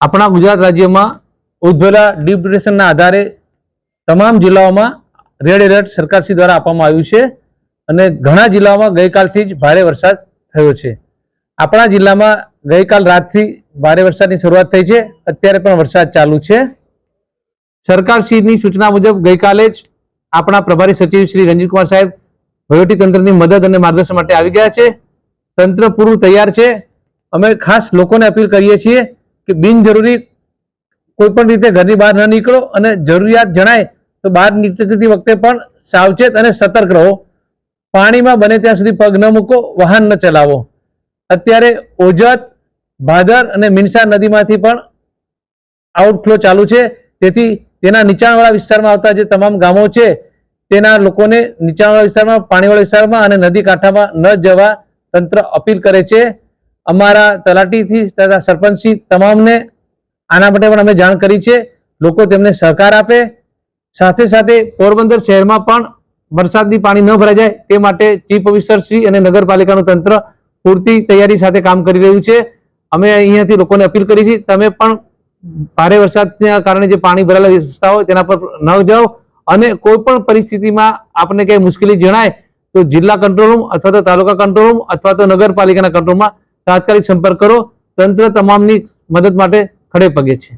આપણા ગુજરાત રાજ્યમાં ઉદ્ભવેલા ડિપ્રેશનના આધારે તમામ જિલ્લાઓમાં રેડ એલર્ટ સરકારશ્રી દ્વારા આપવામાં આવ્યું છે અને ઘણા જિલ્લાઓમાં ગઈકાલથી જ ભારે વરસાદ થયો છે. આપણા જિલ્લામાં ગઈકાલ રાતથી ભારે વરસાદની શરૂઆત થઈ છે. અત્યારે પણ વરસાદ ચાલુ છે. સરકારશ્રીની સૂચના મુજબ ગઈકાલે જ આપણા પ્રભારી સચિવ શ્રી રંજીતકુમાર સાહેબ વહીવટી તંત્રની મદદ અને માર્ગદર્શન માટે આવી ગયા છે. તંત્ર પૂરું તૈયાર છે. અમે ખાસ લોકોને અપીલ કરીએ છીએ કે બિનજરૂરી કોઈ પણ રીતે ઘરની બહાર ન નીકળો અને જરૂરિયાત જણાય તો બહાર નીકળતી વખતે પણ સાવચેત અને સતર્ક રહો. પાણીમાં બને ત્યાં સુધી પગ ન મૂકો, વાહન ન ચલાવો. અત્યારે ઓજત, ભાદર અને મિનસા નદીમાંથી પણ આઉટફ્લો ચાલુ છે. તેથી તેના નીચાણવાળા વિસ્તારમાં આવતા જે તમામ ગામો છે, તેના લોકોને નીચાણવાળા વિસ્તારમાં, પાણીવાળા વિસ્તારમાં અને નદી કાંઠામાં ન જવા તંત્ર અપીલ કરે છે. અમારા તલાટીથી તથા સરપંચથી તમામને આના માટે પણ અમે જાણ કરી છે. લોકો તેમને સહકાર આપે. સાથે સાથે પોરબંદર શહેરમાં પણ વરસાદની પાણી ન ભરાઈ જાય તે માટે ચીફ ઓફિસર શ્રી અને નગરપાલિકાનું તંત્ર પૂરતી તૈયારી સાથે કામ કરી રહ્યું છે. અમે અહીંયાથી લોકોને અપીલ કરી છે, તમે પણ ભારે વરસાદના કારણે જે પાણી ભરાયેલા વિસ્તારો તેના પર ન જાઓ અને કોઈ પણ પરિસ્થિતિમાં આપને ક્યાંય મુશ્કેલી જણાય તો જિલ્લા કંટ્રોલ રૂમ અથવા તો તાલુકા કંટ્રોલ રૂમ અથવા તો નગરપાલિકાના કંટ્રોલ રૂમમાં તાત્કાલિક સંપર્ક કરો. તંત્ર તમામની મદદ માટે ખડે પગે છે.